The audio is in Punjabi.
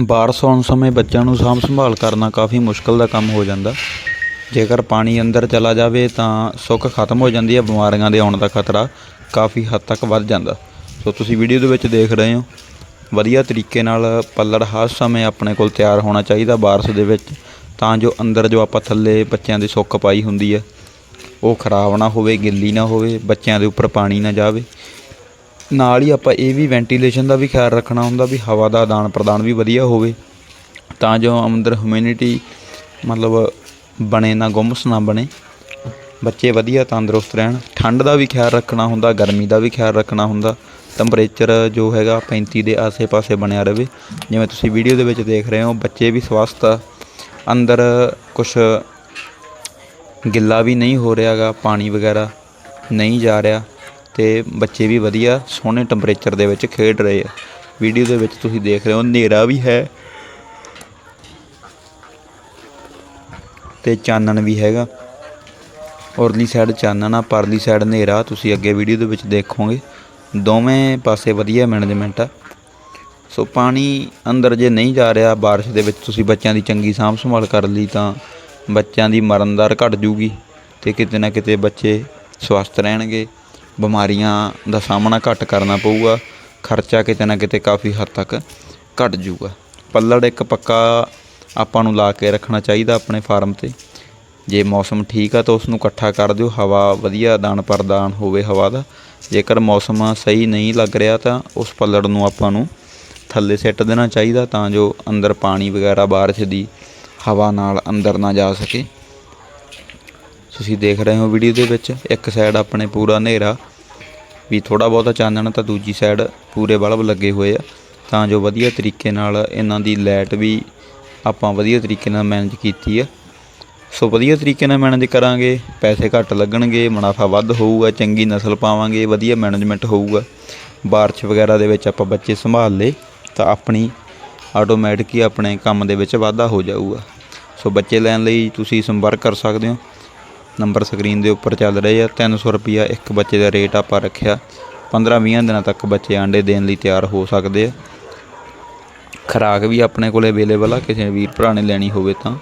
ਬਾਰਿਸ਼ ਆਉਣ ਸਮੇਂ ਬੱਚਿਆਂ ਨੂੰ ਸਾਂਭ ਸੰਭਾਲ ਕਰਨਾ ਕਾਫੀ ਮੁਸ਼ਕਿਲ ਦਾ ਕੰਮ ਹੋ ਜਾਂਦਾ। ਜੇਕਰ ਪਾਣੀ ਅੰਦਰ ਚਲਾ ਜਾਵੇ ਤਾਂ ਸੁੱਕ ਖਤਮ ਹੋ ਜਾਂਦੀ ਹੈ, ਬਿਮਾਰੀਆਂ ਦੇ ਆਉਣ ਦਾ ਖਤਰਾ ਕਾਫੀ ਹੱਦ ਤੱਕ ਵੱਧ ਜਾਂਦਾ। ਸੋ ਤੁਸੀਂ ਵੀਡੀਓ ਦੇ ਵਿੱਚ ਦੇਖ ਰਹੇ ਹੋ, ਵਧੀਆ ਤਰੀਕੇ ਨਾਲ ਪੱਲੜ ਹਰ ਸਮੇਂ ਆਪਣੇ ਕੋਲ ਤਿਆਰ ਹੋਣਾ ਚਾਹੀਦਾ ਬਾਰਿਸ਼ ਦੇ ਵਿੱਚ, ਤਾਂ ਜੋ ਅੰਦਰ ਜੋ ਆਪਾਂ ਥੱਲੇ ਬੱਚਿਆਂ ਦੀ ਸੁੱਕ ਪਾਈ ਹੁੰਦੀ ਹੈ, ਉਹ ਖਰਾਬ ਨਾ ਹੋਵੇ, ਗਿੱਲੀ ਨਾ ਹੋਵੇ, ਬੱਚਿਆਂ ਦੇ ਉੱਪਰ ਪਾਣੀ ਨਾ ਜਾਵੇ। ਨਾਲ ਹੀ ਆਪਾਂ ਇਹ ਵੀ ਵੈਂਟੀਲੇਸ਼ਨ ਦਾ ਵੀ ਖਿਆਲ ਰੱਖਣਾ ਹੁੰਦਾ ਵੀ ਹਵਾ ਦਾ ਆਦਾਨ ਪ੍ਰਦਾਨ ਵੀ ਵਧੀਆ ਹੋਵੇ। ਤਾਂ ਜੋ ਅੰਦਰ ਹਿਊਮਿਨਿਟੀ ਮਤਲਬ ਬਣੇ, ਨਾ ਗੁੰਮਸ, ਨਾ ਬਣੇ। ਬੱਚੇ ਵਧੀਆ, ਤੰਦਰੁਸਤ ਰਹਿਣ। ਠੰਡ ਦਾ ਵੀ ਖਿਆਲ ਰੱਖਣਾ ਹੁੰਦਾ, ਗਰਮੀ ਦਾ ਵੀ ਖਿਆਲ ਰੱਖਣਾ ਹੁੰਦਾ। ਟੈਂਪਰੇਚਰ ਜੋ ਹੈਗਾ 35 ਦੇ ਆਸੇ-ਪਾਸੇ ਬਣਿਆ ਰਹੇ ਜਿਵੇਂ ਤੁਸੀਂ ਵੀਡੀਓ ਦੇ ਵਿੱਚ ਦੇਖ ਰਹੇ ਹੋ, ਬੱਚੇ ਵੀ ਸਵਸਥ ਆ। ਅੰਦਰ ਕੁਝ ਗਿੱਲਾ ਵੀ ਨਹੀਂ ਹੋ ਰਿਹਾਗਾ, ਪਾਣੀ ਵਗੈਰਾ ਨਹੀਂ ਜਾ ਰਿਹਾ। ਅਤੇ ਬੱਚੇ ਵੀ ਵਧੀਆ, ਸੋਹਣੇ ਟੈਂਪਰੇਚਰ ਦੇ ਵਿੱਚ ਖੇਡ ਰਹੇ ਆ। ਵੀਡੀਓ ਦੇ ਵਿੱਚ ਤੁਸੀਂ ਦੇਖ ਰਹੇ ਹੋ, ਹਨੇਰਾ ਵੀ ਹੈ। ਤੇ ਚਾਨਣ ਵੀ ਹੈਗਾ। ਔਰਲੀ ਸਾਈਡ ਚਾਨਣ ਆ, ਪਰਲੀ ਸਾਈਡ ਹਨੇਰਾ, ਤੁਸੀਂ ਅੱਗੇ ਵੀਡੀਓ ਦੇ ਵਿੱਚ ਦੇਖੋਗੇ। ਦੋਵੇਂ ਪਾਸੇ ਵਧੀਆ ਮੈਨੇਜਮੈਂਟ ਆ। ਸੋ ਪਾਣੀ ਅੰਦਰ ਜੇ ਨਹੀਂ ਜਾ ਰਿਹਾ ਬਾਰਿਸ਼ ਦੇ ਵਿੱਚ, ਤੁਸੀਂ ਬੱਚਿਆਂ ਦੀ ਚੰਗੀ ਸਾਂਭ ਸੰਭਾਲ ਕਰ ਲਈ ਤਾਂ ਬੱਚਿਆਂ ਦੀ ਮਰਨ ਦਰ ਘਟ ਜੂਗੀ ਤੇ ਕਿਤੇ ਨਾ ਕਿਤੇ ਬੱਚੇ ਸਵਸਥ ਰਹਿਣਗੇ। ਬਿਮਾਰੀਆਂ ਦਾ ਸਾਹਮਣਾ ਘੱਟ ਕਰਨਾ ਪਊਗਾ, ਖਰਚਾ ਕਿਤੇ ਨਾ ਕਿਤੇ ਕਾਫੀ ਹੱਦ ਤੱਕ ਘਟ ਜੂਗਾ ਪੱਲੜ ਇੱਕ ਪੱਕਾ ਆਪਾਂ ਨੂੰ ਲਾ ਕੇ ਰੱਖਣਾ ਚਾਹੀਦਾ ਆਪਣੇ ਫਾਰਮ ਤੇ। ਜੇ ਮੌਸਮ ਠੀਕ ਆ ਤਾਂ ਉਸ ਨੂੰ ਇਕੱਠਾ ਕਰ ਦਿਓ, ਹਵਾ ਵਧੀਆ, ਦਾਨ ਪ੍ਰਦਾਨ ਹੋਵੇ ਹਵਾ ਦਾ। ਜੇਕਰ ਮੌਸਮ ਸਹੀ ਨਹੀਂ ਲੱਗ ਰਿਹਾ ਤਾਂ ਉਸ ਪੱਲੜ ਨੂੰ ਆਪਾਂ ਨੂੰ ਥੱਲੇ ਸਿੱਟ ਦੇਣਾ ਚਾਹੀਦਾ ਤਾਂ ਜੋ ਅੰਦਰ ਪਾਣੀ ਵਗੈਰਾ ਬਾਰਿਸ਼ ਦੀ ਹਵਾ ਨਾਲ ਅੰਦਰ ਨਾ ਜਾ ਸਕੇ। ਤੁਸੀਂ ਦੇਖ ਰਹੇ ਹੋ ਵੀਡੀਓ ਦੇ ਵਿੱਚ ਇੱਕ ਸਾਈਡ ਆਪਣੇ ਪੂਰਾ ਹਨੇਰਾ ਵੀ ਥੋੜਾ ਬਹੁਤਾ ਚਾਨਣ ਤਾਂ ਦੂਜੀ ਸਾਈਡ ਪੂਰੇ ਬਲਬ ਲੱਗੇ ਹੋਏ ਆ। ਤਾਂ ਜੋ ਵਧੀਆ ਤਰੀਕੇ ਨਾਲ ਇਹਨਾਂ ਦੀ ਲਾਈਟ ਵੀ ਆਪਾਂ ਵਧੀਆ ਤਰੀਕੇ ਨਾਲ ਮੈਨੇਜ ਕੀਤੀ ਆ। ਸੋ ਵਧੀਆ ਤਰੀਕੇ ਨਾਲ ਮੈਨੇਜ ਕਰਾਂਗੇ, ਪੈਸੇ ਘੱਟ ਲੱਗਣਗੇ, ਮੁਨਾਫਾ ਵੱਧ ਹੋਊਗਾ, ਚੰਗੀ ਨਸਲ ਪਾਵਾਂਗੇ, ਵਧੀਆ ਮੈਨੇਜਮੈਂਟ ਹੋਊਗਾ। ਬਾਰਿਸ਼ ਵਗੈਰਾ ਦੇ ਵਿੱਚ ਆਪਾਂ ਬੱਚੇ ਸੰਭਾਲ ਲਏ, ਤਾਂ ਆਪਣੀ ਆਟੋਮੈਟਿਕ ਹੀ ਆਪਣੇ ਕੰਮ ਦੇ ਵਿੱਚ ਵਾਧਾ ਹੋ ਜਾਊਗਾ। ਸੋ ਬੱਚੇ ਲੈਣ ਲਈ ਤੁਸੀਂ ਸੰਪਰਕ ਕਰ ਸਕਦੇ ਹੋ। ਨੰਬਰ ਸਕਰੀਨ ਦੇ ਉੱਪਰ ਚੱਲ ਰਹੇ ਆ। 300 ਰੁਪਿਆ ਇੱਕ ਬੱਚੇ ਦਾ ਰੇਟ ਆਪਾਂ ਰੱਖਿਆ। 15-20 ਦਿਨਾਂ ਤੱਕ ਬੱਚੇ ਆਂਡੇ ਦੇਣ ਲਈ ਤਿਆਰ ਹੋ ਸਕਦੇ ਆ। ਖੁਰਾਕ ਵੀ ਆਪਣੇ ਕੋਲੇ ਅਵੇਲੇਬਲ ਆ। ਕਿਸੇ ਵੀਰ ਭਰਾ ਨੇ ਲੈਣੀ ਹੋਵੇ ਤਾਂ।